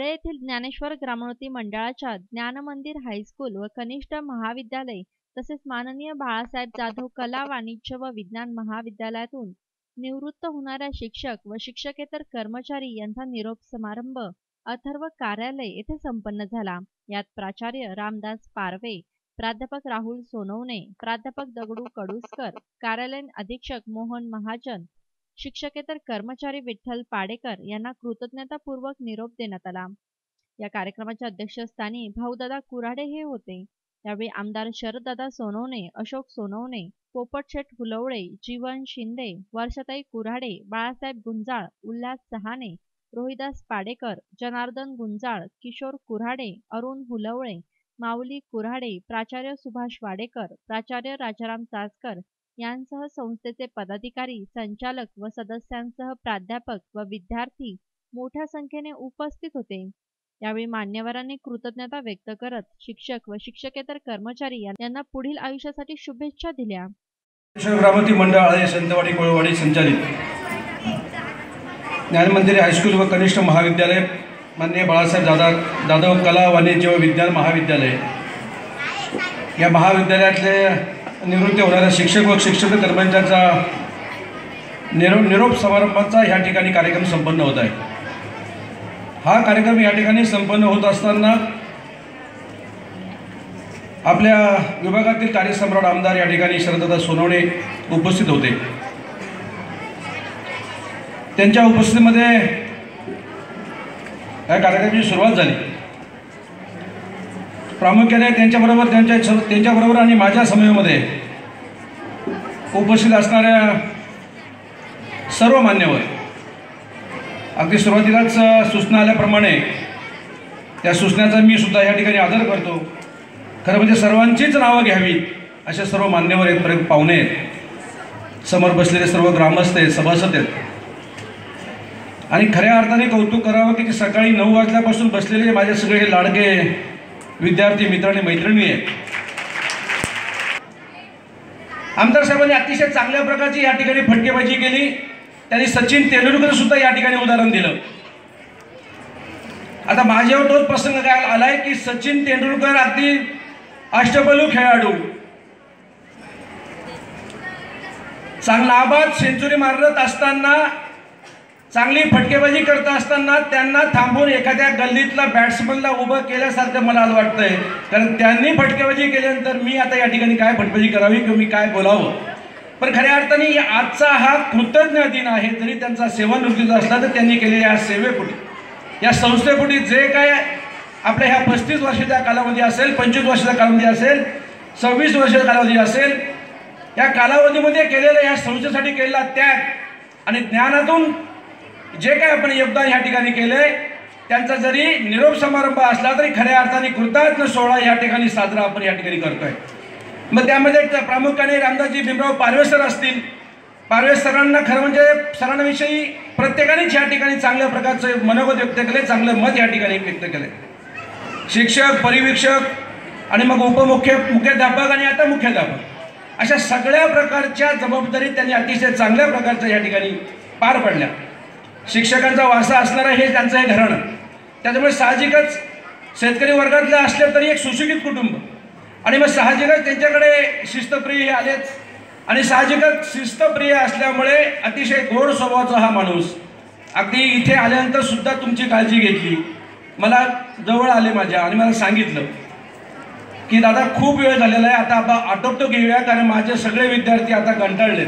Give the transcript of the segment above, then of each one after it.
माळे येथील ज्ञानेश्वर ग्रामोन्नती मंडळाच्या ज्ञानमंदिर हायस्कूल व कनिष्ठ महाविद्यालय तसेच माननीय बाळासाहेब जाधव कला वाणिज्य व विज्ञान महाविद्यालयातून निवृत्त होणाऱ्या शिक्षक व शिक्षकेतर कर्मचारी यांचा निरोप समारंभ अथर्व कार्यालय येथे संपन्न झाला. यात प्राचार्य रामदास पारवे प्राध्यापक राहुल सोनवणे प्राध्यापक दगडू कडुसकर कार्यालयीन अधीक्षक मोहन महाजन शिक्षकेतर कर्मचारी विठ्ठल पाडेकर यांना कृतज्ञतापूर्वक निरोप देण्यात आला. या कार्यक्रमाच्या अध्यक्षस्थानी भाऊदादा कुऱ्हाडे हे होते. यावेळी आमदार शरददादा सोनवणे अशोक सोनवणे पोपटशेठ हुलवळे जीवन शिंदे वर्षताई कुऱ्हाडे बाळासाहेब गुंजाळ उल्हास सहाने रोहिदास पाडेकर जनार्दन गुंजाळ किशोर कुऱ्हाडे अरुण हुलवळे माऊली कुऱ्हाडे प्राचार्य सुभाष वाडेकर प्राचार्य राजाराम चासकर यांसह संस्थेचे पदाधिकारी संचालक व सदस्यांसह प्राध्यापक व विद्यार्थी मोठ्या संख्येने उपस्थित होते. यावेळी मान्यवरांनी कृतज्ञता व्यक्त करत शिक्षक व शिक्षकेतर कर्मचारी यांना पुढील आयुष्यासाठी शुभेच्छा दिल्या. ग्रामती मंडळ आळे संतवाडी कोळवाडी संचालित. ज्ञानमंदिर हायस्कूल व कनिष्ठ महाविद्यालय मान्य बाळासाहेब दादा जाधव कला वाणिज्य व विज्ञान महाविद्यालय. या महाविद्यालयातले निवृत्त होणाऱ्या शिक्षक व शिक्षक कर्मचाऱ्यांचा निरोप निरोप समारंभाचा ह्या ठिकाणी कार्यक्रम संपन्न होत आहे. हा कार्यक्रम या ठिकाणी संपन्न होत असताना आपल्या विभागातील कार्यसम्राट आमदार या ठिकाणी शरददा सोनवणे उपस्थित होते. त्यांच्या उपस्थितीमध्ये या कार्यक्रमाची सुरुवात झाली. प्रामुख्याने त्यांच्याबरोबर त्यांच्या त्यांच्याबरोबर आणि माझ्या समयामध्ये उपस्थित असणाऱ्या सर्व मान्यवर. अगदी सुरुवातीलाच सूचना आल्याप्रमाणे त्या सूचनाचा मी सुद्धा या ठिकाणी आदर करतो. खरं म्हणजे सर्वांचीच नावं घ्यावी असे सर्व मान्यवर आहेत पाहुणे आहेत. समोर बसलेले सर्व ग्रामस्थ आहेत सभासद आहेत. आणि खऱ्या अर्थाने कौतुक करावं की ते सकाळी नऊ वाजल्यापासून बसलेले माझे सगळे हे लाडके विद्यार्थी मित्र आणि मैत्रिणी आहेत. आमदार साहेबांनी अतिशय चांगल्या प्रकारची या ठिकाणी फटकेबाजी केली. त्यांनी सचिन तेंडुलकर सुद्धा या ठिकाणी उदाहरण दिलं. आता माझ्यावर तोच प्रसंग काय आलाय की सचिन तेंडुलकर अगदी अष्टपलू खेळाडू. चांगला आबाद सेंचुरी मारत असताना चांगली फटकेबाजी करत असताना त्यांना थांबून एखाद्या गल्लीतला बॅट्समनला उभं केल्यासारखं मला आज वाटतंय. कारण त्यांनी फटकेबाजी केल्यानंतर मी आता या ठिकाणी काय फटकेबाजी करावी किंवा मी काय बोलावं? पण खऱ्या अर्थाने आजचा हा कृतज्ञ दिन आहे जरी त्यांचा सेवानिवृत्तीचा असला तर त्यांनी केलेल्या या सेवेपुढी. या संस्थेपुढी जे काय आपल्या ह्या पस्तीस वर्षाच्या कालावधी असेल पंचवीस वर्षाचा कालावधी असेल सव्वीस वर्षाचा कालावधी असेल या कालावधीमध्ये केलेल्या या संस्थेसाठी केलेला त्याग आणि ज्ञानातून जे काय आपण योगदान ह्या ठिकाणी केलंय त्यांचा जरी निरोप समारंभ असला तरी खऱ्या अर्थाने कृतार्थ सोहळा या ठिकाणी साजरा आपण या ठिकाणी करतोय. मग त्यामध्ये प्रामुख्याने रामदासजी भीमराव पारवे सर असतील. पारवे सरांना खरं म्हणजे सरांविषयी प्रत्येकानेच या ठिकाणी चांगल्या प्रकारचं मनोगत व्यक्त केले चांगलं मत या ठिकाणी व्यक्त केले शिक्षक परिवीक्षक आणि मग उपमुख्य मुख्याध्यापक आणि आता मुख्याध्यापक. अशा सगळ्या प्रकारच्या जबाबदारी त्यांनी अतिशय चांगल्या प्रकारच्या या ठिकाणी पार पडल्या. शिक्षकांचा वारसा असणारं हे त्यांचं हे घराणं. त्याच्यामुळे साहजिकच शेतकरी वर्गातलं असले तरी एक सुशिक्षित कुटुंब. आणि मग साहजिकच त्यांच्याकडे शिस्तप्रिय हे आलेच आणि साहजिकच शिस्तप्रिय असल्यामुळे अतिशय गोड स्वभावाचा हा माणूस अगदी इथे आल्यानंतर सुद्धा तुमची काळजी घेतली. मला जवळ आले माझ्या आणि मला सांगितलं की दादा खूप वेळ झालेला आहे. आता आपण आटोपटो घेऊया कारण माझे सगळे विद्यार्थी आता कंटाळलेत.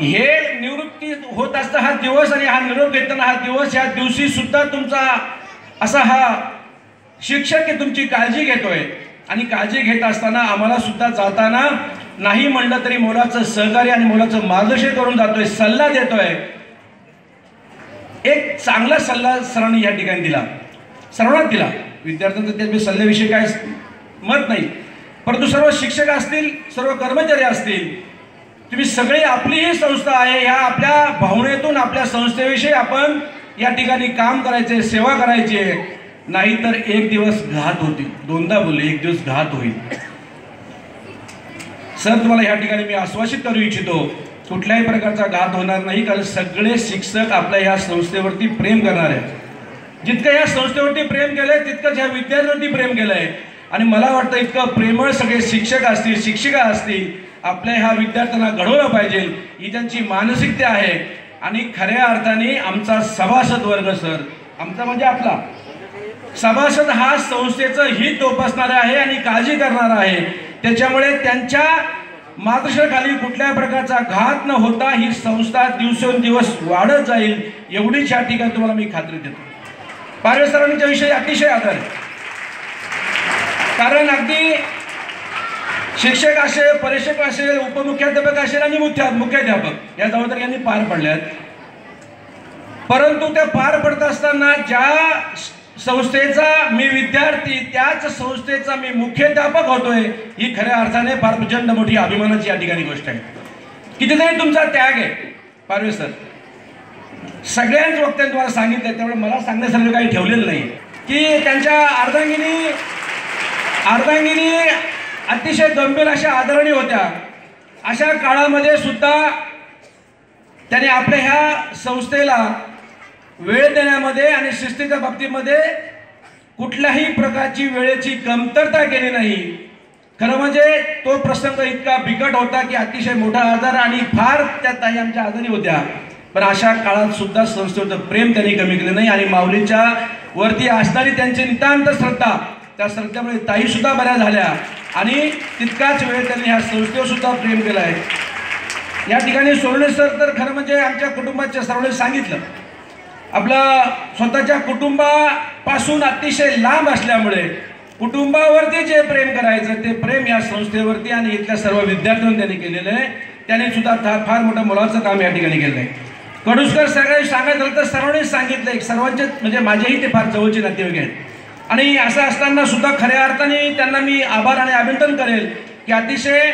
हे निवृत्ती होत असता हा दिवस आणि हा निरोप घेताना हा दिवस या दिवशी सुद्धा तुमचा असा हा शिक्षक तुमची काळजी घेतोय. आणि काळजी घेत असताना आम्हाला सुद्धा जाताना नाही म्हणलं तरी मुलाचं सहकार्य आणि मुलाचं मार्गदर्शन करून जातोय सल्ला देतोय. एक चांगला सल्ला सरांनी या ठिकाणी दिला. सर्वांनाच दिला. विद्यार्थ्यांचं ते सल्ल्याविषयी काय मत नाही. परंतु सर्व शिक्षक असतील सर्व कर्मचारी असतील तुम्ही सगळी आपली ही संस्था आहे ह्या आपल्या भावनेतून आपल्या संस्थेविषयी आपण या ठिकाणी काम करायचे सेवा करायची. आहे नाहीतर एक दिवस घात होतील दोनदा बोलले एक दिवस घात होईल. सर तुम्हाला या ठिकाणी मी आश्वासित करू इच्छितो कुठल्याही प्रकारचा घात होणार नाही कारण सगळे शिक्षक आपल्या ह्या संस्थेवरती प्रेम करणार आहेत. जितकं या संस्थेवरती प्रेम केलंय तितकंच ह्या विद्यार्थ्यांवरती प्रेम केलंय. आणि मला वाटतं इतकं प्रेमळ सगळे शिक्षक असतील शिक्षिका असतील आपल्या ह्या विद्यार्थ्यांना घडवलं पाहिजे ही त्यांची मानसिकता आहे. आणि खऱ्या अर्थाने आमचा सभासद वर्ग सर आमचा म्हणजे आपला. सभासद हा संस्थेचं हित जोपासणारा आहे आणि काळजी करणारा आहे. त्याच्यामुळे त्यांच्या मातृशाखाली कुठल्याही प्रकारचा घात न होता ही संस्था दिवसेंदिवस वाढत जाईल एवढीच या ठिकाणी तुम्हाला मी खात्री देतो. पारवे सरांच्या विषयी अतिशय आदर. कारण अगदी शिक्षक असेल परीक्षक असेल उपमुख्याध्यापक असेल आणि मुख्य मुख्याध्यापक. या जबाबदारी यांनी पार पडल्यात. परंतु त्या पार पडत असताना ज्या संस्थेचा मी विद्यार्थी त्याच संस्थेचा मी मुख्याध्यापक होतोय ही खऱ्या अर्थाने फार प्रचंड मोठी अभिमानाची या ठिकाणी गोष्ट आहे. कितीतरी तुमचा त्याग आहे पारवे सर. सगळ्याच वक्त्यांद्वारा तुम्हाला सांगितलं त्यामुळे मला सांगण्यासारखं काही ठेवलेलं नाही की त्यांच्या अर्धांगिनी अर्धांगिनी अतिशय गंभीर अशा आदरणीय होत्या. अशा काळामध्ये सुद्धा त्याने आपल्या ह्या संस्थेला वेळ देण्यामध्ये आणि शिस्तीच्या बाबतीमध्ये कुठल्याही प्रकारची वेळेची कमतरता केली नाही. खरं म्हणजे तो प्रसंग इतका बिकट होता की अतिशय मोठा आजार आणि फार त्या ताई आमच्या आजारी होत्या. पण अशा काळात सुद्धा संस्थेचं प्रेम त्यांनी कमी केलं नाही आणि माऊलीच्या वरती असणारी त्यांची नितांत श्रद्धा त्या श्रद्धेमुळे ताई सुद्धा बऱ्या झाल्या. आणि तितकाच वेळ त्यांनी ह्या संस्थेवर सुद्धा प्रेम केलं आहे. या ठिकाणी सोरणे सर तर खरं म्हणजे आमच्या कुटुंबाच्या सर्वांनी सांगितलं. आपलं स्वतःच्या कुटुंबापासून अतिशय लांब असल्यामुळे कुटुंबावरती जे प्रेम करायचं ते प्रेम या संस्थेवरती आणि इथल्या सर्व विद्यार्थ्यांनी त्यांनी केलेलं आहे. त्याने सुद्धा फार फार मोठं मुलाचं काम या ठिकाणी केलं आहे कडुसकर सगळे सांगायचं झालं तर सर्वांनीच सांगितलं एक सर्वांचे म्हणजे माझेही ते फार जवळचे नातेवाईक आहेत. आणि असं असताना सुद्धा खऱ्या अर्थाने त्यांना मी आभार आणि अभिनंदन करेल की अतिशय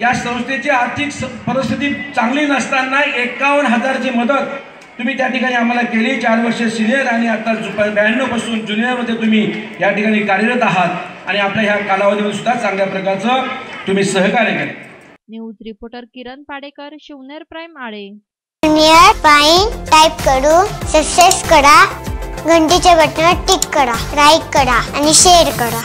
या संस्थेची आर्थिक परिस्थिती चांगली नसताना एकावन्न हजारची मदत तुम्ही त्या ठिकाणी आम्हाला केली. चार वर्ष सिनियर आणि आता ब्याण्णवपासून ज्युनियरमध्ये तुम्ही या ठिकाणी कार्यरत आहात. आणि आपल्या ह्या कालावधीमध्ये सुद्धा चांगल्या प्रकारचं तुम्ही सहकार्य केलं. News reporter Kiran Padekar Shivner Prime Ale. Type करून सक्सेस करा. घंटीच्या बटनावर टिक करा लाईक करा आणि शेअर करा.